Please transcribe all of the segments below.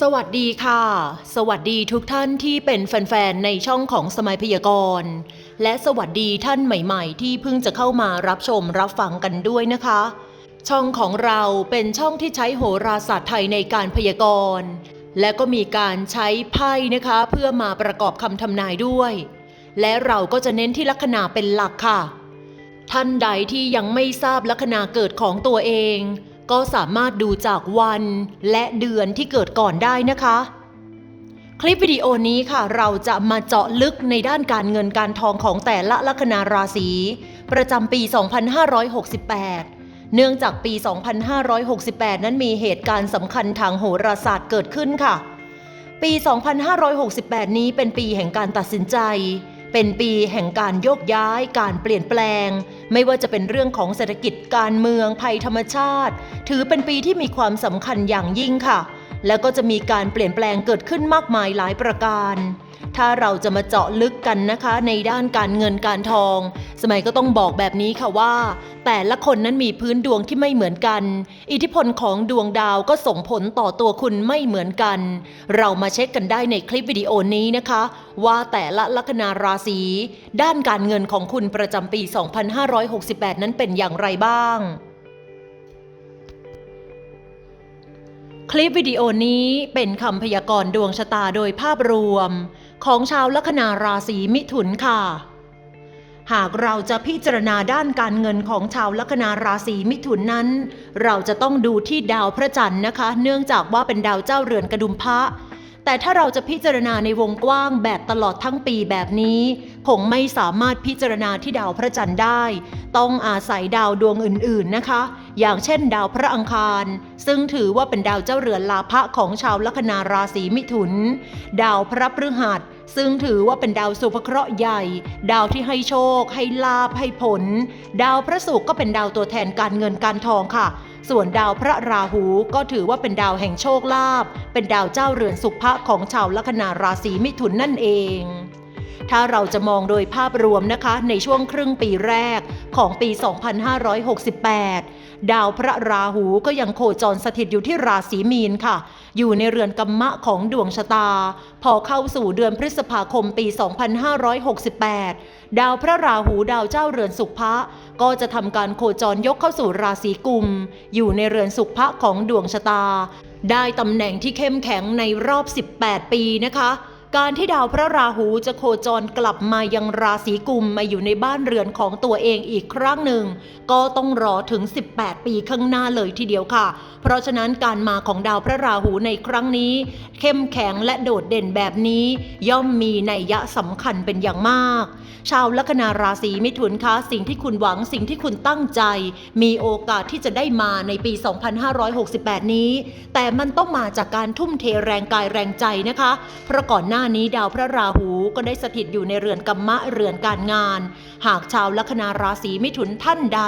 สวัสดีค่ะ สวัสดีทุกท่านที่เป็นแฟนๆ ในช่องของสมัยพยากรณ์ และสวัสดีท่านใหม่ๆ ที่เพิ่งจะเข้ามารับชมรับฟังกันด้วยนะคะ ช่องของเราเป็นช่องที่ใช้โหราศาสตร์ไทยในการพยากรณ์ และก็มีการใช้ไพ่นะคะ เพื่อมาประกอบคำทำนายด้วย และเราก็จะเน้นที่ลัคนาเป็นหลักค่ะ ท่านใดที่ยังไม่ทราบลัคนาเกิดของตัวเอง ก็สามารถดูจากวันและเดือนที่เกิดก่อนได้นะคะ คลิปวิดีโอนี้ค่ะ เราจะมาเจาะลึกในด้านการเงินการทองของแต่ละลัคนาราศี ประจำปี 2568 เนื่องจากปี 2568 นั้นมีเหตุการณ์สำคัญทางโหราศาสตร์เกิดขึ้นค่ะ ปี 2568 นี้เป็นปีแห่งการตัดสินใจ เป็นปีแห่งการโยกย้ายการเปลี่ยนแปลง ไม่ว่าจะเป็นเรื่องของเศรษฐกิจการเมืองภัยธรรมชาติ ถือเป็นปีที่มีความสำคัญอย่างยิ่งค่ะ แล้วก็จะมีการเปลี่ยนแปลงเกิดขึ้นมากมายหลายประการ ถ้าเราจะมาเจาะลึกกันนะคะ ในด้านการเงินการทอง สมัยก็ต้องบอกแบบนี้ค่ะว่า แต่ละคนนั้นมีพื้นดวงที่ไม่เหมือนกัน อิทธิพลของดวงดาวก็ส่งผลต่อตัวคุณไม่เหมือนกัน เรามาเช็คกันได้ในคลิปวิดีโอนี้นะคะ ว่าแต่ละลัคนาราศีด้านการเงินของคุณประจำปี 2568 นั้นเป็นอย่างไรบ้าง คลิปวิดีโอนี้เป็นคำพยากรณ์ดวงชะตาโดยภาพรวม ของชาวลัคนาราศีมิถุนค่ะ หากเราจะพิจารณาด้านการเงินของชาวลัคนาราศีมิถุนนั้น เราจะต้องดูที่ดาวพระจันทร์นะคะ เนื่องจากว่าเป็นดาวเจ้าเรือนกระดุมพระ แต่ถ้าเราจะพิจารณาในวงกว้างแบบตลอดทั้งปีแบบนี้ คงไม่สามารถพิจารณาที่ดาวพระจันทร์ได้ ต้องอาศัยดาวดวงอื่นๆนะคะ อย่างเช่น ดาวพระอังคาร ซึ่งถือว่าเป็นดาวเจ้าเรือนลาภะของชาวลัคนาราศีมิถุน ดาวพระพฤหัสซึ่งถือว่าเป็นดาวสุภเคราะห์ใหญ่ ดาวที่ให้โชค ให้ลาภให้ผล ดาวพระศุกร์ก็เป็นดาวตัวแทนการเงินการทองค่ะ ส่วนดาวพระราหูก็ถือว่าเป็นดาวแห่งโชคลาภ เป็นดาวเจ้าเรือนสุภะของชาวลัคนาราศีมิถุนนั่นเอง ถ้าเราจะมองโดยภาพรวมนะคะในช่วงครึ่งปีแรกของปี 2568 ดาวพระราหูก็ยังโคจรสถิตอยู่ที่ราศีมีนค่ะ อยู่ในเรือนกัมมะของดวงชะตา พอเข้าสู่เดือนพฤษภาคมปี 2568 ดาวพระราหูดาวเจ้าเรือนสุภะก็จะทำการโคจรยกเข้าสู่ราศีกุม อยู่ในเรือนสุภะของดวงชะตา ได้ตำแหน่งที่เข้มแข็งในรอบ 18 ปีนะคะ การที่ดาวพระราหูจะโคจรกลับมายังราศีกุมมาอยู่ในบ้านเรือนของตัวเองอีกครั้งหนึ่ง ก็ต้องรอถึง 18 ปีข้างหน้าเลยทีเดียวค่ะ เพราะฉะนั้นการมาของดาวพระราหูในครั้งนี้ เข้มแข็งและโดดเด่นแบบนี้ย่อมมีนัยยะสำคัญเป็นอย่างมาก ชาวลัคนาราศีมิถุนคะสิ่งที่คุณหวังสิ่งที่คุณตั้งใจ มีโอกาสที่จะได้มาในปี 2568 นี้ แต่มันต้องมาจากการทุ่มเทแรงกายแรงใจนะคะเพราะก่อนหน้านี้ดาวพระราหูก็ได้สถิตอยู่ในเรือนกัมมะเรือนการงาน หากชาวลัคนาราศีมิถุนท่านใด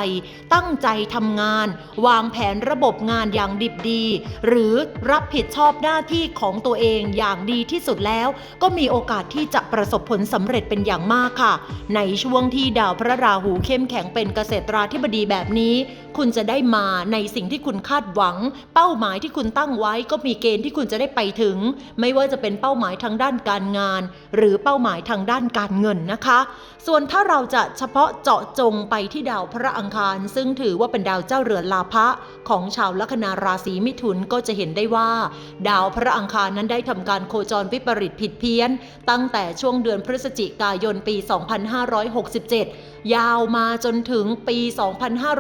ตั้งใจทำงาน วางแผนระบบงานอย่างดิบดี หรือรับผิดชอบหน้าที่ของตัวเองอย่างดีที่สุดแล้ว ก็มีโอกาสที่จะประสบผลสำเร็จเป็นอย่างมากค่ะ ในช่วงที่ดาวพระราหูเข้มแข็งเป็นเกษตราธิบดีแบบนี้ คุณจะได้มาในสิ่งที่คุณคาดหวัง เป้าหมายที่คุณตั้งไว้ก็มีเกณฑ์ที่คุณจะได้ไปถึง ไม่ว่าจะเป็นเป้าหมายทางด้านการงาน หรือเป้าหมายทางด้านการเงินนะคะ ส่วนถ้าเราจะเฉพาะเจาะจงไปที่ดาวพระอังคาร ซึ่งถือว่าเป็นดาวเจ้าเรือนลาภะของชาวลัคนาราศีมิถุนก็จะเห็นได้ว่า ดาวพระอังคารนั้นได้ทำการโคจรวิปริตผิดเพี้ยน ตั้งแต่ช่วงเดือนพฤศจิกายนปี 2567 ยาวมาจนถึงปี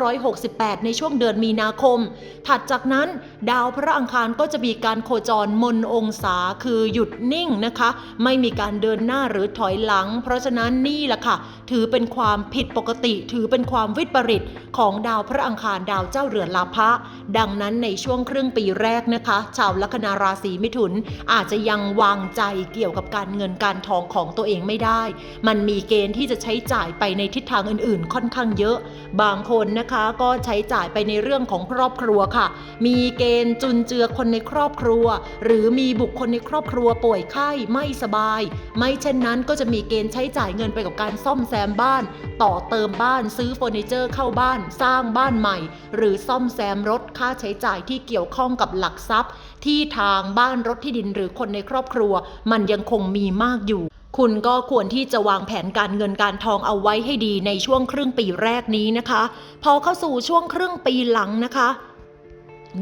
2568 ในช่วงเดือนมีนาคม ถัดจากนั้นดาวพระอังคารก็จะมีการโคจรมนองศาคือหยุดนิ่งนะคะ ไม่มีการเดินหน้าหรือถอยหลัง เพราะฉะนั้นนี่แหละค่ะ ถือเป็นความผิดปกติ ถือเป็นความวิปริตของดาวพระอังคารดาวเจ้าเรือนลาภะดังนั้นในช่วงครึ่งปีแรกนะคะ ชาวลัคนาราศีมิถุนอาจจะยังวางใจเกี่ยวกับการเงินการทองของตัวเองไม่ได้ มันมีเกณฑ์ที่จะใช้จ่ายไปในทิศทางางอื่นๆ ค่อนข้างเยอะ บางคนนะคะก็ใช้จ่ายไปในเรื่องของครอบครัวค่ะ มีเกณฑ์จุนเจือคนในครอบครัว หรือมีบุคคลในครอบครัวป่วยไข้ไม่สบาย ไม่เช่นนั้นก็จะมีเกณฑ์ใช้จ่ายเงินไปกับการซ่อมแซมบ้าน ต่อเติมบ้านซื้อเฟอร์นิเจอร์เข้าบ้าน สร้างบ้านใหม่ หรือซ่อมแซมรถค่าใช้จ่ายที่เกี่ยวข้องกับหลักทรัพย์ ที่ทางบ้านรถที่ดินหรือคนในครอบครัว มันยังคงมีมากอยู่ คุณก็ควรที่จะวางแผนการเงินการทองเอาไว้ให้ดีในช่วงครึ่งปีแรกนี้นะคะ พอเข้าสู่ช่วงครึ่งปีหลังนะคะ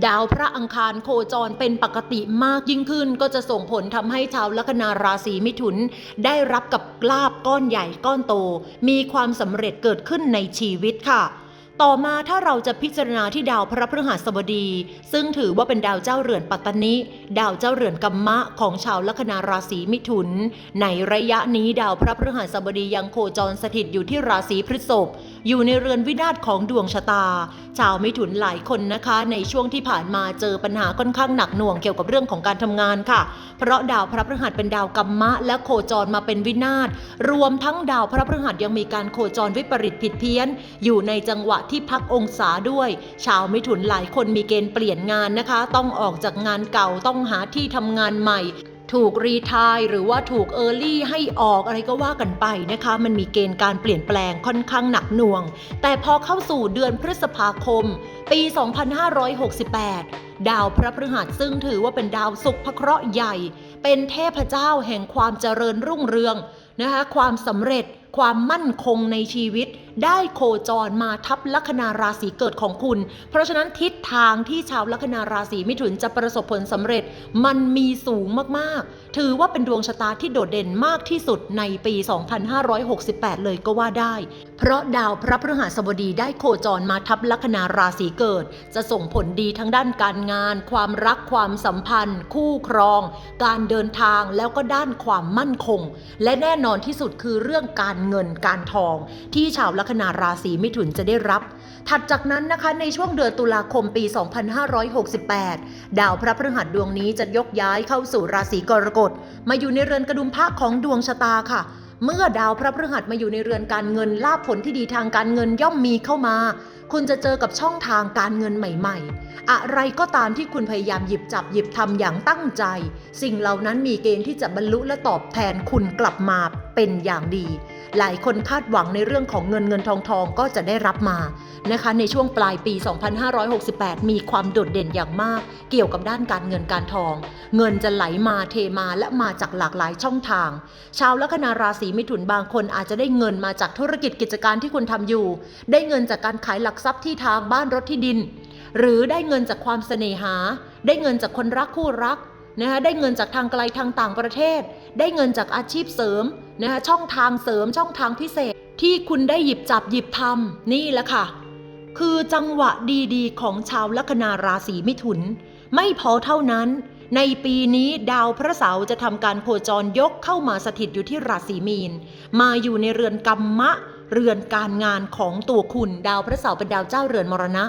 ดาวพระอังคารโคจรเป็นปกติมากยิ่งขึ้น ก็จะส่งผลทำให้ชาวลัคนาราศีมิถุน ได้รับกับกลาบก้อนใหญ่ก้อนโต มีความสำเร็จเกิดขึ้นในชีวิตค่ะ ต่อมาถ้าเราจะพิจารณาที่ดาวพระพฤหัสบดี ซึ่งถือว่าเป็นดาวเจ้าเรือนปัตตนิดาวเจ้าเรือนกัมมะของชาวลัคนาราศีมิถุน ในระยะนี้ดาวพระพฤหัสบดียังโคจรสถิตอยู่ที่ราศีพฤษภ อยู่ในเรือนวินาศของดวงชะตา ชาวมิถุนหลายคนนะคะ ในช่วงที่ผ่านมาเจอปัญหาค่อนข้างหนักหน่วงเกี่ยวกับเรื่องของการทำงานค่ะ เพราะดาวพระพฤหัสเป็นดาวกัมมะ และโคจรมาเป็นวินาศรวมทั้งดาวพระพฤหัสยังมีการโคจรวิปริตผิดเพี้ยน อยู่ในจังหวะที่พักองศาด้วย ชาวมิถุนหลายคนมีเกณฑ์เปลี่ยนงานนะคะ ต้องออกจากงานเก่าต้องหาที่ทำงานใหม่ ถูกรีทายหรือว่าถูกเออร์ลี่ให้ออกอะไรก็ว่ากันไปนะคะ มันมีเกณฑ์การเปลี่ยนแปลงค่อนข้างหนักหน่วง แต่พอเข้าสู่เดือนพฤษภาคม ปี 2568 ดาวพระพฤหัสซึ่งถือว่าเป็นดาวศุกร์พระเคราะห์ใหญ่ เป็นเทพเจ้าแห่งความเจริญรุ่งเรืองนะคะความสำเร็จความมั่นคงในชีวิต ได้โคจรมาทับลัคนาราศีเกิดของคุณ เพราะฉะนั้นทิศทางที่ชาวลัคนาราศีมิถุนจะประสบผลสำเร็จ มันมีสูงมากๆ ถือว่าเป็นดวงชะตาที่โดดเด่นมากที่สุดในปี 2568 เลยก็ว่าได้ เพราะดาวพระพฤหัสบดีได้โคจรมาทับลัคนาราศีเกิด จะส่งผลดีทั้งด้านการงาน ความรักความสัมพันธ์ คู่ครอง การเดินทางแล้วก็ด้านความมั่นคง และแน่นอนที่สุดคือเรื่องการเงินการทองที่ชาวลัคนาราศีมิถุนจะได้รับ ถัดจากนั้นนะคะในช่วงเดือนตุลาคมปี 2568 ดาวพระพฤหัสดวงนี้จะยกย้ายเข้าสู่ราศีกรกฎ มาอยู่ในเรือนกระดุมพระของดวงชะตาค่ะเมื่อดาวพระพฤหัสมาอยู่ในเรือนการเงินลาภผลที่ดีทางการเงินย่อมมีเข้ามา คุณจะเจอกับช่องทางการเงินใหม่ ๆ อะไรก็ตามที่คุณพยายามหยิบจับหยิบทำอย่างตั้งใจ สิ่งเหล่านั้นมีเกณฑ์ที่จะบรรลุและตอบแทนคุณกลับมาเป็นอย่างดี หลายคนคาดหวังในเรื่องของเงินเงินทองทองก็จะได้รับมานะคะ ในช่วงปลายปี 2568 มีความโดดเด่นอย่างมาก เกี่ยวกับด้านการเงินการทอง เงินจะไหลมาเทมาและมาจากหลากหลายช่องทาง ชาวลัคนาราศีมิถุนบางคนอาจจะได้เงินมาจากธุรกิจกิจการที่คุณทำอยู่ ได้เงินจากการขายหลักทรัพย์ที่ทางบ้านรถที่ดิน หรือได้เงินจากความเสน่หา ได้เงินจากคนรักคู่รักนะคะได้เงินจากทางไกลทางต่างประเทศ ได้เงินจากอาชีพเสริมนะคะช่องทางเสริมช่องทางพิเศษที่คุณได้หยิบจับหยิบทำนี่แหละค่ะ คือจังหวะดีๆ ของชาวลัคนาราศีมิถุน ไม่พอเท่านั้น ในปีนี้ดาวพระเสาร์จะทำการโคจรยกเข้ามาสถิตอยู่ที่ราศีมีน มาอยู่ในเรือนกัมมะ เรือนการงานของตัวคุณดาวพระเสาร์เป็นดาวเจ้าเรือนมรณะ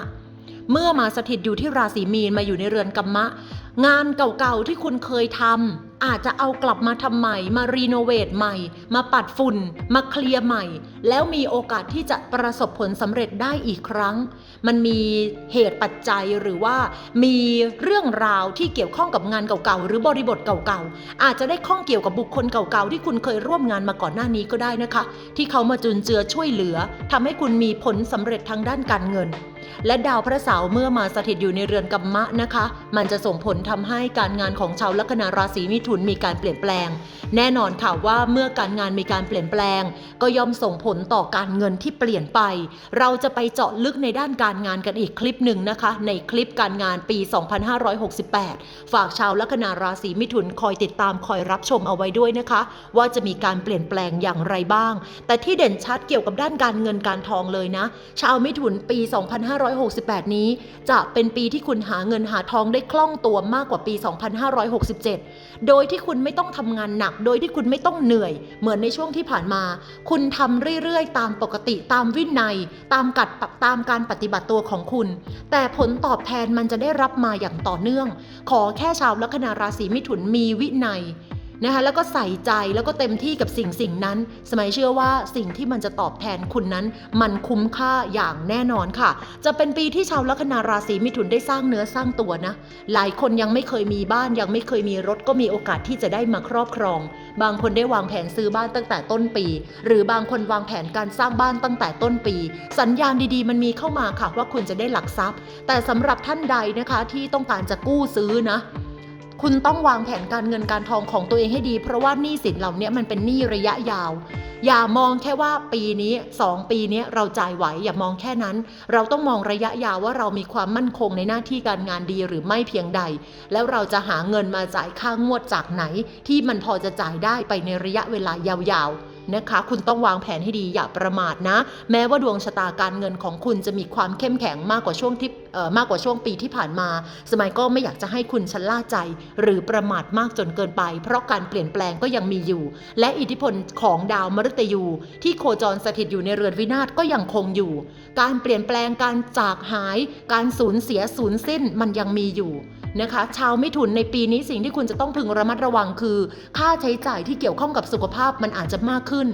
เมื่อมาสถิตอยู่ที่ราศีมีนมาอยู่ในเรือนกัมมะ งานเก่าๆที่คุณเคยทำ อาจจะเอากลับมาทำใหม่ มารีโนเวทใหม่ มาปัดฝุ่น มาเคลียร์ใหม่ แล้วมีโอกาสที่จะประสบผลสำเร็จได้อีกครั้ง มันมีเหตุปัจจัยหรือว่ามีเรื่องราวที่เกี่ยวข้องกับงานเก่าๆ หรือบริบทเก่าๆ อาจจะได้ข้องเกี่ยวกับบุคคลเก่าๆ ที่คุณเคยร่วมงานมาก่อนหน้านี้ก็ได้นะคะ ที่เขามาจุนเจือช่วยเหลือทำให้คุณมีผลสำเร็จทางด้านการเงิน และดาวพระเสาร์เมื่อมาสถิตอยู่ในเรือนกัมมะนะคะ มันจะส่งผลทำให้การงานของชาวลัคนาราศีมิถุนมีการเปลี่ยนแปลง แน่นอนค่ะว่าเมื่อการงานมีการเปลี่ยนแปลง ก็ย่อมส่งผลต่อการเงินที่เปลี่ยนไป เราจะไปเจาะลึกในด้านการงานกันอีกคลิปหนึ่งนะคะ ในคลิปการงานปี 2568 ฝากชาวลัคนาราศีมิถุนคอยติดตามคอยรับชมเอาไว้ด้วยนะคะ ว่าจะมีการเปลี่ยนแปลงอย่างไรบ้าง แต่ที่เด่นชัดเกี่ยวกับด้านการเงินการทองเลยนะ ชาวมิถุนปี 2 5 2568 นี้ จะเป็นปีที่คุณหาเงินหาทองได้คล่องตัวมากกว่าปี 2567 โดยที่คุณไม่ต้องทำงานหนัก โดยที่คุณไม่ต้องเหนื่อย เหมือนในช่วงที่ผ่านมา คุณทำเรื่อยๆ ตามปกติตามวินัย ตามกัดตามการปฏิบัติตัวของคุณ แต่ผลตอบแทนมันจะได้รับมาอย่างต่อเนื่อง ขอแค่ชาวลัคนาราศีมิถุนมีวินัย นะคะแล้วก็ใส่ใจแล้วก็เต็มที่กับสิ่งสิ่งนั้น สมัยเชื่อว่าสิ่งที่มันจะตอบแทนคุณนั้น มันคุ้มค่าอย่างแน่นอนค่ะ จะเป็นปีที่ชาวลัคนาราศีมิถุนได้สร้างเนื้อสร้างตัวนะ หลายคนยังไม่เคยมีบ้านยังไม่เคยมีรถก็มีโอกาสที่จะได้มาครอบครอง บางคนได้วางแผนซื้อบ้านตั้งแต่ต้นปี หรือบางคนวางแผนการสร้างบ้านตั้งแต่ต้นปี สัญญาณดีๆ มันมีเข้ามาค่ะว่าคุณจะได้หลักทรัพย์ แต่สำหรับท่านใดนะคะที่ต้องการจะกู้ซื้อนะ คุณต้องวางแผนการเงินการทองของตัวเองให้ดี เพราะว่าหนี้สินเหล่านี้มันเป็นหนี้ระยะยาว อย่ามองแค่ว่าปีนี้ 2 ปีนี้เราจ่ายไหวอย่ามองแค่นั้น เราต้องมองระยะยาวว่าเรามีความมั่นคงในหน้าที่การงานดีหรือไม่เพียงใด แล้วเราจะหาเงินมาจ่ายค่างวดจากไหน ที่มันพอจะจ่ายได้ไปในระยะเวลายาวๆ นะคะ คุณต้องวางแผนให้ดีอย่าประมาทนะ แม้ว่าดวงชะตาการเงินของคุณจะมีความเข้มแข็งมากกว่าช่วงที่มากกว่าช่วงปีที่ผ่านมา สมัยก็ไม่อยากจะให้คุณชะล่าใจ หรือประมาทมากจนเกินไป เพราะการเปลี่ยนแปลงก็ยังมีอยู่ และอิทธิพลของดาวมฤตยู ที่โคจรสถิตอยู่ในเรือนวินาศก็ยังคงอยู่ การเปลี่ยนแปลงการจากหาย การสูญเสียสูญสิ้นมันยังมีอยู่ นะคะ ชาวมิถุนในปีนี้สิ่งที่คุณจะต้องพึงระมัดระวังคือ ค่าใช้จ่ายที่เกี่ยวข้องกับสุขภาพมันอาจจะมากขึ้น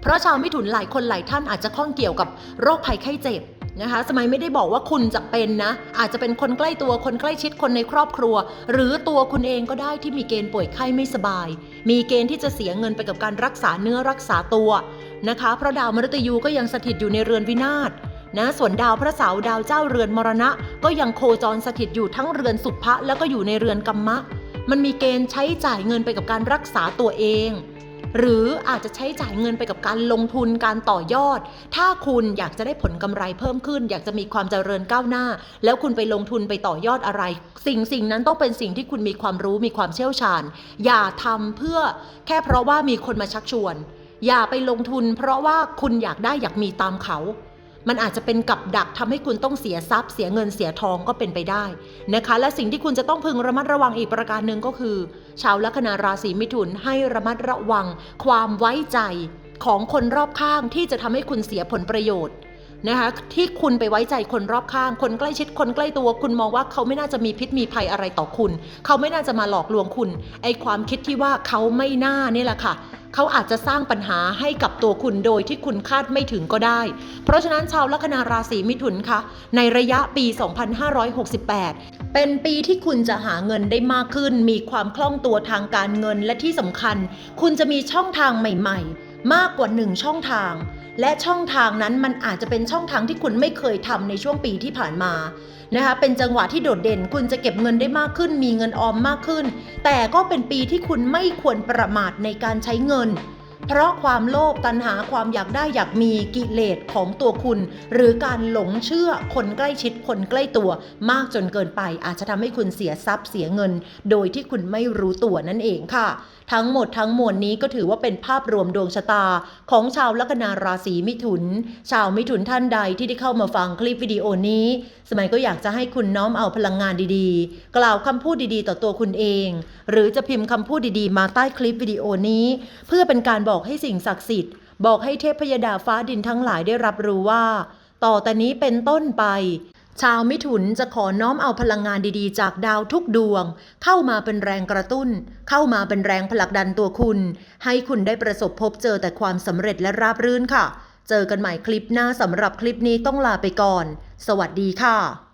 เพราะชาวมิถุนหลายคนหลายท่านอาจจะข้องเกี่ยวกับโรคภัยไข้เจ็บนะคะสมัยไม่ได้บอกว่าคุณจะเป็นนะ อาจจะเป็นคนใกล้ตัวคนใกล้ชิดคนในครอบครัว หรือตัวคุณเองก็ได้ที่มีเกณฑ์ป่วยไข้ไม่สบาย มีเกณฑ์ที่จะเสียเงินไปกับการรักษาเนื้อรักษาตัวนะคะ เพราะดาวมฤตยูก็ยังสถิตอยู่ในเรือนวินาศ นะส่วนดาวพระเสาร์ดาวเจ้าเรือนมรณะ ก็ยังโคจรสถิตอยู่ทั้งเรือนสุภะแล้วก็อยู่ในเรือนกัมมะ มันมีเกณฑ์ใช้จ่ายเงินไปกับการรักษาตัวเอง หรืออาจจะใช้จ่ายเงินไปกับการลงทุนการต่อยอด ถ้าคุณอยากจะได้ผลกำไรเพิ่มขึ้น อยากจะมีความเจริญก้าวหน้า แล้วคุณไปลงทุนไปต่อยอดอะไร สิ่งสิ่งนั้นต้องเป็นสิ่งที่คุณมีความรู้มีความเชี่ยวชาญ อย่าทำเพื่อแค่เพราะว่ามีคนมาชักชวน อย่าไปลงทุน เพราะว่าคุณอยากได้อยากมีตามเขา มันอาจจะเป็นกับดักทำให้คุณต้องเสียทรัพย์ เสียเงินเสียทองก็เป็นไปได้นะคะ และสิ่งที่คุณจะต้องพึงระมัดระวังอีกประการหนึ่งก็คือ ชาวลัคนาราศีมิถุนให้ระมัดระวัง ความไว้ใจของคนรอบข้างที่จะทำให้คุณเสียผลประโยชน์นะคะที่คุณไปไว้ใจคนรอบข้าง คนใกล้ชิดคนใกล้ตัว คุณมองว่าเขาไม่น่าจะมีพิษมีภัยอะไรต่อคุณ เขาไม่น่าจะมาหลอกลวงคุณไอความคิดที่ว่าเขาไม่น่านี่แหละค่ะ เขาอาจจะสร้างปัญหาให้กับตัวคุณโดยที่คุณคาดไม่ถึงก็ได้ เพราะฉะนั้นชาวลัคนาราศีมิถุนคะในระยะปี 2568 เป็นปีที่คุณจะหาเงินได้มากขึ้น มีความคล่องตัวทางการเงินและที่สำคัญ คุณจะมีช่องทางใหม่ๆ มากกว่าหนึ่งช่องทางและช่องทางนั้นมันอาจจะเป็นช่องทางที่คุณไม่เคยทำในช่วงปีที่ผ่านมา นะคะเป็นจังหวะที่โดดเด่นคุณจะเก็บเงินได้มากขึ้น มีเงินออมมากขึ้น แต่ก็เป็นปีที่คุณไม่ควรประมาทในการใช้เงิน เพราะความโลภตัณหาความอยากได้อยากมีกิเลสของตัวคุณ หรือการหลงเชื่อคนใกล้ชิดคนใกล้ตัวมากจนเกินไป อาจจะทำให้คุณเสียทรัพย์เสียเงิน โดยที่คุณไม่รู้ตัวนั่นเองค่ะ ทั้งหมดทั้งมวลนี้ก็ถือว่าเป็นภาพรวมดวงชะตา ของชาวลัคนาราศีมิถุน ชาวมิถุนท่านใดที่ได้เข้ามาฟังคลิปวิดีโอนี้ สมัยก็อยากจะให้คุณน้อมเอาพลังงานดีๆ กล่าวคำพูดดีๆ ต่อตัวคุณเอง หรือจะพิมพ์คำพูดดีๆ มาใต้คลิปวิดีโอนี้ เพื่อเป็นการบอกบอกให้สิ่งศักดิ์สิทธิ์ บอกให้เทพยดาฟ้าดินทั้งหลายได้รับรู้ว่า ต่อแต่นี้เป็นต้นไป ชาวมิถุนจะขอน้อมเอาพลังงานดีๆ จากดาวทุกดวง เข้ามาเป็นแรงกระตุ้น เข้ามาเป็นแรงผลักดันตัวคุณ ให้คุณได้ประสบพบเจอแต่ความสำเร็จและราบรื่นค่ะ เจอกันใหม่คลิปหน้าสำหรับคลิปนี้ต้องลาไปก่อน สวัสดีค่ะ